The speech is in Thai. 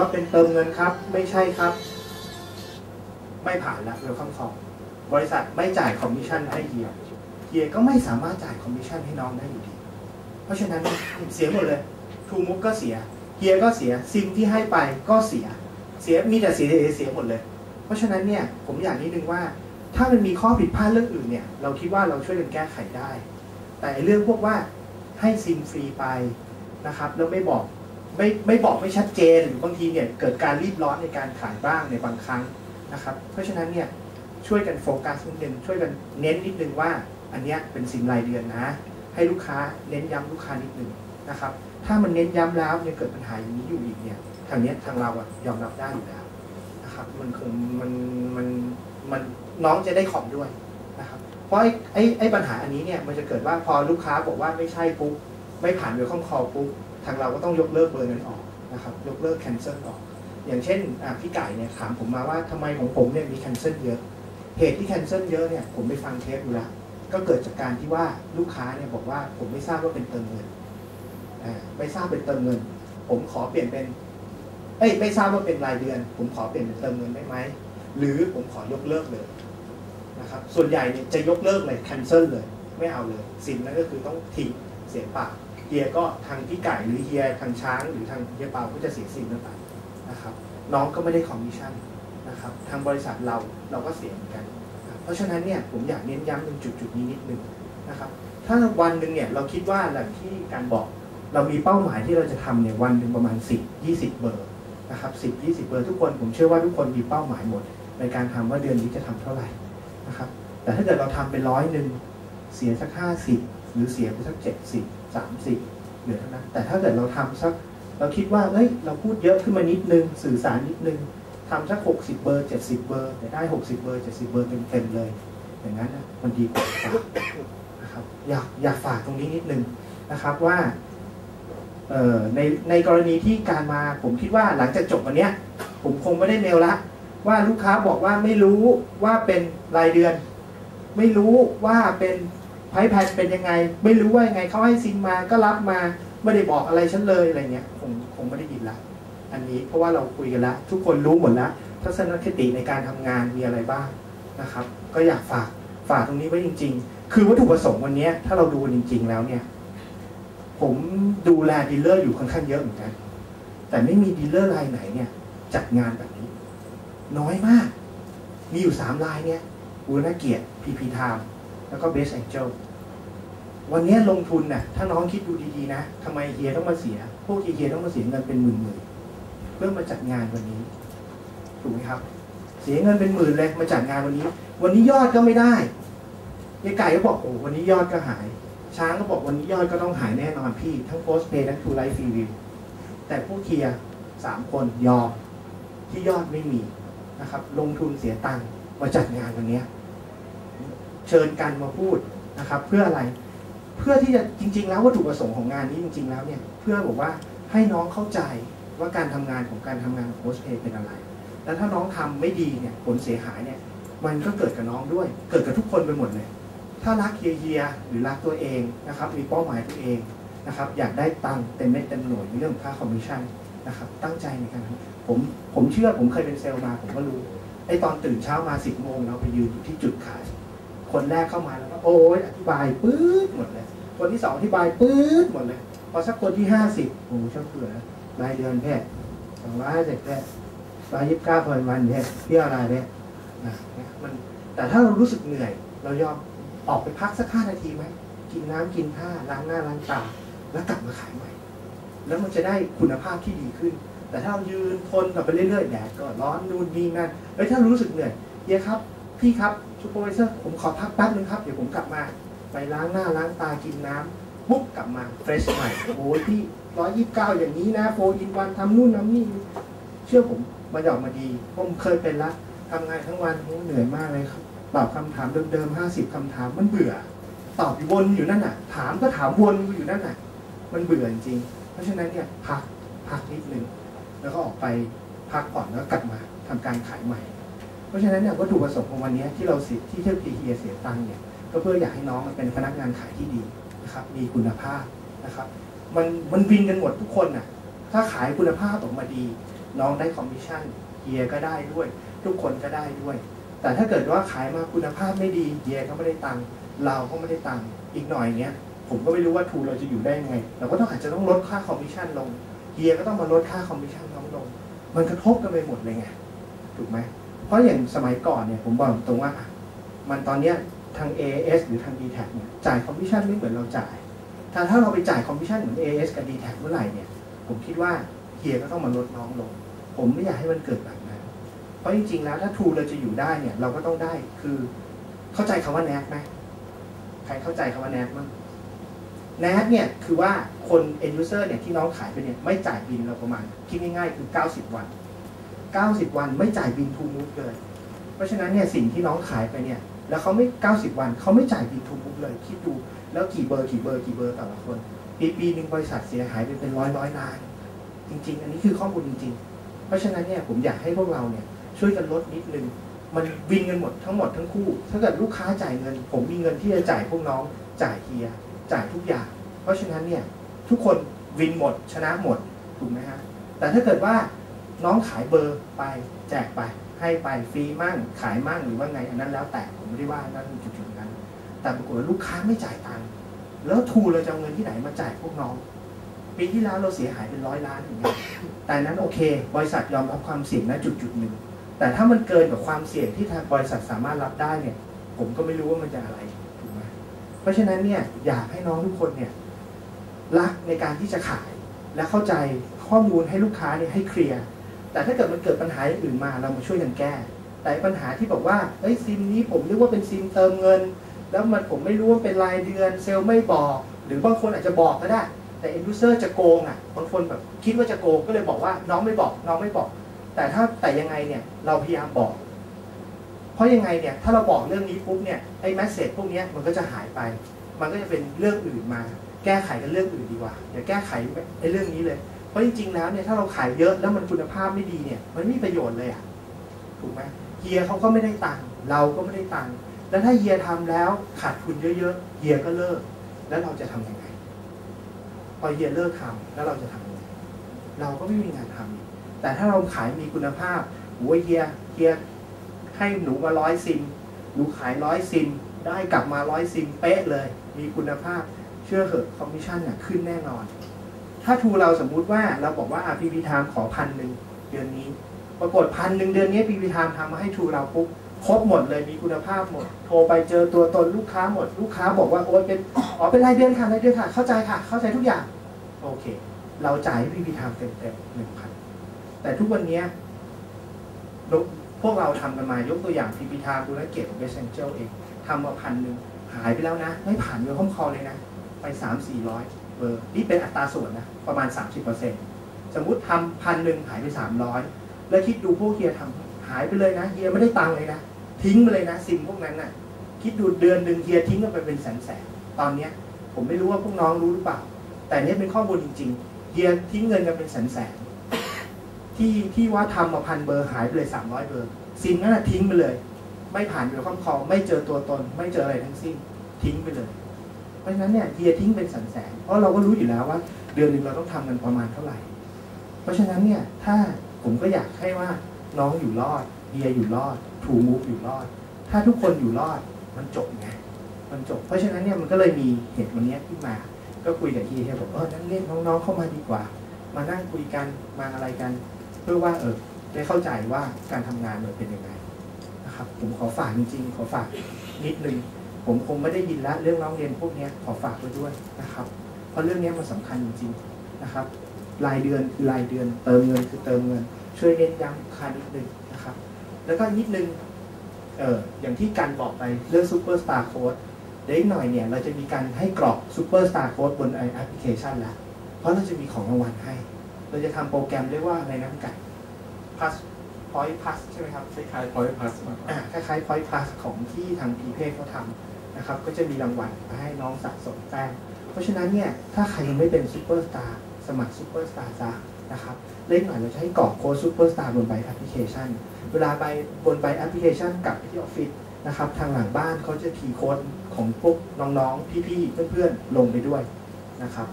ว่าเป็นเติมเงินครับ ไม่ใช่ครับ ไม่ผ่านแล้วเวลคัมคอมบริษัทไม่จ่ายคอมมิชชั่นให้เฮียเฮียก็ไม่สามารถจ่ายคอมมิชชั่นให้น้องได้อยู่ดี เพราะฉะนั้นเสียหมดเลยทูมุกก็เสียเฮียก็เสียซิมที่ให้ไปก็เสียเสียมีแต่เสียเสียหมดเลย เพราะฉะนั้นเนี่ยผมอยากนิดนึงว่า ถ้ามันมีข้อผิดพลาดเรื่องอื่นเนี่ย เราคิดว่าเราช่วยกันแก้ไขได้ แต่เรื่องพวกว่าให้ซิมฟรีไปนะครับแล้วไม่บอก ไม่ไม่บอกไม่ชัดเจนหรือบางทีเนี่ยเกิดการรีบร้อนในการขายบ้างในบางครั้งนะครับ เพราะฉะนั้นเนี่ยช่วยกันโฟกัสนิดนึงช่วยกันเน้นนิดนึงว่า อันเนี้ยเป็นซิมรายเดือนนะ ให้ลูกค้าเน้นย้ำลูกค้านิดนึงนะครับ ถ้ามันเน้นย้ำแล้วเนี่ยเกิดปัญหาอย่างนี้อยู่อีกเนี่ยทางเนี้ยทางเราอะยอมรับได้อยู่แล้วนะครับมันคงมันมันมันน้องจะได้ขอบด้วยนะครับ เพราะไอ้ไอ้ไอ้ปัญหาอันนี้เนี่ยมันจะเกิดว่าพอลูกค้าบอกว่าไม่ใช่ปุ๊บ ไม่ผ่านเวลคอมคอลปุ๊บทางเราก็ต้องยกเลิกเบอร์นั้นออกนะครับยกเลิกแคนเซิลออก อย่างเช่นพี่ไก่เนี่ยถามผมมาว่าทำไมของผมเนี่ยมีแคนเซิลเยอะเหตุที่แคนเซิลเยอะเนี่ยผมไปฟังเทปดูล้วก็เกิดจากการที่ว่าลูกค้าเนี่ยบอกว่าผมไม่ทราบว่าเป็นเติมเงินไม่ทราบเป็นเติมเงิน ผมขอเปลี่ยนเป็น เอ้ยไม่ทราบว่าเป็นรายเดือน ผมขอเปลี่ยนเป็นเติมเงินได้ไหมหรือผมขอยกเลิกเลยนะครับส่วนใหญ่เนี่ยจะยกเลิกเลย cancel เลย ไม่เอาเลย สินนั่นก็คือต้องทิ้งเสียเปล่า เฮียก็ทางพี่ไก่หรือเฮียทางช้างหรือทางเฮียเปาก็จะเสียสินนั่นไปนะครับ น้องก็ไม่ได้คอมมิชชั่นนะครับ ทางบริษัทเราเราก็เสียเหมือนกัน เพราะฉะนั้นเนี่ยผมอยากเน้นย้ำตรงจุดๆนี้นิดนึงนะครับ ถ้าวันหนึ่งเนี่ยเราคิดว่าหลังที่การบอกเรามีเป้าหมายที่เราจะทำเนี่ยวันหนึ่งประมาณ 10 20 เบอร์นะครับ10 20 เบอร์ทุกคนผมเชื่อว่าทุกคนมีเป้าหมายหมด ในการทำว่าเดือนนี้จะทำเท่าไหร่นะครับ แต่ถ้าเกิดเราทำไปร้อยหนึ่งเสียสักห้าสิบหรือเสียไปสักเจ็ด สามสิบเหลือเท่านั้น แต่ถ้าเกิดเราทำสัก เราคิดว่าเอ้ย เราพูดเยอะขึ้นมานิดนึง สื่อสารนิดนึงทำสักหกสิบเบอร์เจ็ดสิบเบอร์แต่ได้หกสิบเบอร์เจ็ดสิบเบอร์เต็มๆเลย อย่างนั้นนะมันดีกว่านะครับอยากอยากฝากตรงนี้นิดนึงนะครับว่าเอ่อในในกรณีที่การมาผมคิดว่าหลังจากจบวันเนี้ยผมคงไม่ได้เมลละ ว่าลูกค้าบอกว่าไม่รู้ว่าเป็นรายเดือน ไม่รู้ว่าเป็น ไพ่แพนเป็นยังไง ไม่รู้ว่ายังไงเขาให้ซิมมาก็รับมาไม่ได้บอกอะไรฉันเลยอะไรเงี้ยคงคงไม่ได้ยินละ อันนี้เพราะว่าเราคุยกันแล้วทุกคนรู้หมดแล้วทัศนคติในการทำงานมีอะไรบ้างนะครับ ก็อยากฝากฝากตรงนี้ไว้จริง ๆ คือวัตถุประสงค์วันนี้ถ้าเราดูจริง ๆ แล้วเนี่ย ผมดูแลดีลเลอร์อยู่ค่อนข้างเยอะเหมือนกัน แต่ไม่มีดีลเลอร์รายไหนเนี่ยจัดงานแบบนี้ น้อยมาก มีอยู่สามลายเนี่ยบูรณเกียรติพีพีไทม์ แล้วก็เบสแองเจลวันนี้ลงทุนน่ะถ้าน้องคิดดูดีๆนะทำไมเฮียต้องมาเสีย พวกเฮียต้องมาเสียเงินเป็นหมื่นๆเพื่อมาจัดงานวันนี้ ถูกไหมครับ เสียเงินเป็นหมื่นเลยมาจัดงานวันนี้ วันนี้ยอดก็ไม่ได้ยายไก่ก็บอกโอ้วันนี้ยอดก็หาย ช้างก็บอกวันนี้ยอดก็ต้องหายแน่นอนพี่ ทั้งโพสเพย์ทั้งทูไลฟ์ฟรีวิวแต่พวกเฮียสามคนยอมที่ยอดไม่มีนะครับ ลงทุนเสียตังค์มาจัดงานวันนี้ เชิญกันมาพูดนะครับ เพื่ออะไร เพื่อที่จะจริง ๆ แล้ววัตถุประสงค์ของงานนี้จริง ๆ แล้วเนี่ยเพื่อบอกว่าให้น้องเข้าใจว่าการทำงานของการทำงานของโค้ชเพย์เป็นอะไร แล้วถ้าน้องทำไม่ดีเนี่ยผลเสียหายเนี่ยมันก็เกิดกับน้องด้วย เกิดกับทุกคนไปหมดเลย ถ้ารักเฮียหรือรักตัวเองนะครับ มีเป้าหมายตัวเองนะครับ อยากได้ตังค์เต็มเม็ดเต็มหน่วยในเรื่องค่าคอมมิชชั่นนะครับตั้งใจในการผมผมเชื่อผมเคยเป็นเซลล์มาผมก็รู้ไอตอนตื่นเช้ามาสิบโมงเราไปยืนอยู่ที่จุดขาย คนแรกเข้ามาแล้วก็โอ้ยอธิบายปื๊ดหมดเลย คนที่สองอธิบายปื๊ดหมดเลยพอสักคนที่ห้าสิบโอ้ช่างเผื่อรายเดือนแพทย์สองร้อยห้าสิบแพทย์ร้อยยี่สิบเก้าพันวันแพทย์เที่ยวอะไรเนี่ยนะมันแต่ถ้าเรารู้สึกเหนื่อย เรายอมออกไปพักสักห้านาทีไหมกินน้ำกินผ้าล้างหน้าล้างตาแล้วกลับมาขายใหม่ แล้วมันจะได้คุณภาพที่ดีขึ้น แต่ถ้าเรายืนทนกับไปเรื่อยๆแดดก็ร้อนนู่นนี่นั่นเอ้ยถ้ารู้สึกเหนื่อยเฮียครับ พี่ครับ ซูเปอร์วิเซอร์ผมขอพักแป๊บนึงครับ เดี๋ยวผมกลับมา ไปล้างหน้าล้างตากินน้ำปุ๊บกลับมาเฟรชใหม่โอ้ยพี่ร้อยยี่สิบเก้าอย่างนี้นะโฟอินวันทำนู่นทำนี่เชื่อผมมันจะออกมาดี ผมเคยเป็นละทำงานทั้งวันเหนื่อยมากเลยครับตอบคำถามเดิมๆห้าสิบคำถามมันเบื่อ ตอบอยู่วนอยู่นั่นน่ะ ถามก็ถามวนอยู่นั่นน่ะ มันเบื่อจริง เพราะฉะนั้นเนี่ยพักพักนิดนึงแล้วก็ออกไปพักผ่อนแล้วกลับมาทำการขายใหม่ เพราะฉะนั้นเนี่ยวัตถุประสงค์ของวันนี้ที่เราเสียที่เที่ยวพีเเสียตังค์เนี่ยก็เพื่ออยากให้น้องเป็นพนักงานขายที่ดีนะครับมีคุณภาพนะครับมันมันวินกันหมดทุกคนน่ะถ้าขายคุณภาพออกมาดี น้องได้คอมมิชชั่นเฮียก็ได้ด้วย ทุกคนก็ได้ด้วย แต่ถ้าเกิดว่าขายมาคุณภาพไม่ดีเฮียก็ไม่ได้ตังค์เราก็ไม่ได้ตังค์อีกหน่อยเนี้ยผมก็ไม่รู้ว่าทูเราจะอยู่ได้ยังไงเราก็ต้องอาจจะต้องลดค่าคอมมิชชั่นลงเฮียก็ต้องมาลดค่าคอมมิชชั่นน้องลง มันกระทบกันไปหมดเลยไงถูกไหม เพราะอย่างสมัยก่อนเนี่ยผมบอกตรงว่า มันตอนเนี้ยทาง AS หรือทาง d t แทเนี่ยจ่ายคอมมิชชั่นไม่เหมือนเราจ่าย ถ้าถ้าเราไปจ่ายคอมมิชชั่นเหมือน AS กับ d t แทเมื่อไหร่เนี่ย ผมคิดว่าเฮียก็ต้องมาลดน้องลง ผมไม่อยากให้มันเกิดแบบนั้น เพราะจริงๆแล้วถ้าทูเราจะอยู่ได้เนี่ยเราก็ต้องได้คือ เข้าใจคำว่าแนทไหมใครเข้าใจคำว่าแนทมั้งแนทเนี่ยคือว่าคน end user เนี่ยที่น้องขายไปเนี่ยไม่จ่ายบินเราประมาณคิดง่ายๆคือ 90 วัน 90 วันไม่จ่ายบินทูมูฟเลย เพราะฉะนั้นเนี่ยสิ่งที่น้องขายไปเนี่ย แล้วเขาไม่ 90 วันเขาไม่จ่ายบินทูมูฟเลย คิดดูแล้วกี่เบอร์กี่เบอร์กี่เบอร์แต่ละคน ปีปีหนึ่งบริษัทเสียหายไปเป็นร้อยร้อยล้าน จริง ๆ อันนี้คือข้อมูลจริง ๆ เพราะฉะนั้นเนี่ยผมอยากให้พวกเราเนี่ยช่วยกันลดนิดนึงมันวินกันหมดทั้งหมดทั้งคู่ ถ้าเกิดลูกค้าจ่ายเงิน ผมมีเงินที่จะจ่ายพวกน้องจ่ายเฮียจ่ายทุกอย่าง เพราะฉะนั้นเนี่ยทุกคนวินหมดชนะหมดถูกไหมฮะแต่ถ้าเกิดว่า น้องขายเบอร์ไปแจกไป ให้ไปฟรีมั่งขายมั่งหรือว่าไง อันนั้นแล้วแต่ผมไม่ได้ว่านั่นจุดๆนั้น แต่ปรากฏว่าลูกค้าไม่จ่ายตังค์แล้วทูเราจะเอาเงินที่ไหนมาจ่ายพวกน้อง ปีที่แล้วเราเสียหายเป็นร้อยล้านอย่างเงี้ยแต่นั้นโอเค บริษัทยอมรับความเสี่ยงณจุดจุดหนึ่งแต่ถ้ามันเกินกับความเสี่ยงที่ทางบริษัทสามารถรับได้เนี่ย ผมก็ไม่รู้ว่ามันจะอะไรถูกไหมเพราะฉะนั้นเนี่ยอยากให้น้องทุกคนเนี่ยรักในการที่จะขายและเข้าใจข้อมูลให้ลูกค้าเนี่ยให้เคลียร์ แต่ถ้าเกิดมันเกิดปัญหาอย่างอื่นมาเรามาช่วยกันแก้ แต่ปัญหาที่บอกว่าเอ้ยซิมนี้ผมนึกว่าเป็นซิมเติมเงิน แล้วมันผมไม่รู้ว่าเป็นรายเดือนเซลล์ไม่บอก หรือบางคนอาจจะบอกก็ได้ แต่เอ็นดูเซอร์จะโกงอะบางคนแบบคิดว่าจะโกงก็เลยบอกว่าน้องไม่บอก น้องไม่บอก แต่ถ้าแต่ยังไงเนี่ยเราพยายามบอก เพราะยังไงเนี่ยถ้าเราบอกเรื่องนี้ปุ๊บเนี่ยไอ้แมสเซจพวกนี้มันก็จะหายไป มันก็จะเป็นเรื่องอื่นมา แก้ไขกันเรื่องอื่นดีกว่าอย่าแก้ไขไอ้เรื่องนี้เลย ราะจริงๆแล้วเนี่ยถ้าเราขายเยอะแล้วมันคุณภาพไม่ดีเนี่ย มันไม่มีประโยชน์เลยอะถูกไหมเฮียเขาก็ไม่ได้ตังค์เราก็ไม่ได้ตังค์แล้วถ้าเฮียทำแล้วขาดทุนเยอะๆเฮียก็เลิก แล้วเราจะทำยังไงพอเฮียเลิกทำแล้วเราจะทำยังไงเราก็ไม่มีงานทำอีกแต่ถ้าเราขายมีคุณภาพโอ้ยเฮียเฮียให้หนูมาร้อยซิมหนูขายร้อยซิมได้กลับมาร้อยซิมเป๊ะเลย มีคุณภาพเชื่อเหอะคอมมิชชั่นเนี่ยขึ้นแน่นอน ถ้าทูเราสมมุติว่าเราบอกว่า RPP Time ขอพันหนึ่งเดือนนี้ ปรากฏพันหนึ่งเดือนนี้ PP Time ทำมาให้ทูเราปุ๊บครบหมดเลยมีคุณภาพหมด โทรไปเจอตัวตนลูกค้าหมด ลูกค้าบอกว่าโอ้ยเป็นอ๋อเป็นรายเดือนค่ะรายเดือนค่ะ เข้าใจค่ะ เข้าใจทุกอย่าง โอเค เราจ่ายให้ PP Time เต็มๆหนึ่งพันแต่ทุกวันนี้พวกเราทำกันมายกตัวอย่างพีพีทามดูแลเกตของเบสเซนเจลเองทำมาพันหนึ่งหายไปแล้วนะ ไม่ผ่านเวลคอมคอลเลยนะ ไปสามสี่ร้อย เบอร์นี่เป็นอัตราส่วนนะประมาณ 30%สมมุติทำพันหนึ่งหายไปสามร้อยแล้วคิดดูพวกเฮียทำหายไปเลยนะเฮียไม่ได้ตังค์เลยนะ ทิ้งไปเลยนะซิมพวกนั้นน่ะคิดดูเดือนหนึ่งเฮียทิ้งกันไปเป็นแสนแสนๆตอนเนี้ยผมไม่รู้ว่าพวกน้องรู้หรือเปล่า แต่เนี้ยเป็นข้อมูลจริงๆเฮียทิ้งเงินกันเป็นแสนแสนๆที่ที่ว่าทำมาพันเบอร์หายไปเลยสามร้อยเบอร์ซิมนั่นนะทิ้งไปเลย ไม่ผ่านเวลคอมคอลไม่เจอตัวตน ไม่เจออะไรทั้งสิ้นทิ้งไปเลย ราะฉะนั้นเนี่ยเฮียทิ้งเป็นแสนแสนๆเพราะเราก็รู้อยู่แล้วว่า เดือนหนึ่งเราต้องทำกันประมาณเท่าไหร่ เพราะฉะนั้นเนี่ยถ้าผมก็อยากให้ว่าน้องอยู่รอดเฮียอยู่รอดถูมูฟอยู่รอด ถ้าทุกคนอยู่รอดมันจบไงมันจบ เพราะฉะนั้นเนี่ยมันก็เลยมีเหตุวันนี้ขึ้นมา ก็คุยกับเฮียเฮียบอกเออนั่งเล่นน้องๆเข้ามาดีกว่า มานั่งคุยกันมาอะไรกัน เพื่อว่าเออได้เข้าใจว่าการทำงานมันเป็นยังไงนะครับผมขอฝากจริงๆ ขอฝากนิดนึง ผมคงไม่ได้ยินละเรื่องร้องเรียนพวกเนี้ยขอฝากไว้ด้วยนะครับ เพราะเรื่องเนี้ยมันสำคัญจริงๆนะครับ รายเดือนคือรายเดือนเติมเงินคือเติมเงิน ช่วยเน้นย้ำค่านิดนึงนะครับ แล้วก็นิดนึงเอออย่างที่กันบอกไปเรื่องซูเปอร์สตาร์โค้ดเดี๋ยวอีกหน่อยเนี่ยเราจะมีการให้กรอกซูเปอร์สตาร์โค้ดบนไอแอปพลิเคชันแล้วเพราะเราจะมีของรางวัลให้ เราจะทำโปรแกรมเรียกว่าอะไรนะพี่ไก่ Plus Point Plus ใช่ไหมครับคล้ายๆ Point Plus มากกว่าอ่าคล้ายๆ Point Plus ของที่ทางพีเพเขาทำ นะครับก็จะมีรางวัลมาให้น้องสะสมแต้มเพราะฉะนั้นเนี่ยถ้าใครยังไม่เป็นซูเปอร์สตาร์สมัครซูเปอร์สตาร์ซะนะครับเล่นหน่อยเราจะให้กรอกโค้ดซูเปอร์สตาร์บนใบแอปพลิเคชัน เวลาไปบนใบแอปพลิเคชันกลับไปที่ออฟฟิศนะครับทางหลังบ้านเขาจะคีโค้ดของพวกน้องๆ พี่ๆ เพื่อนๆ ลงไปด้วยนะครับ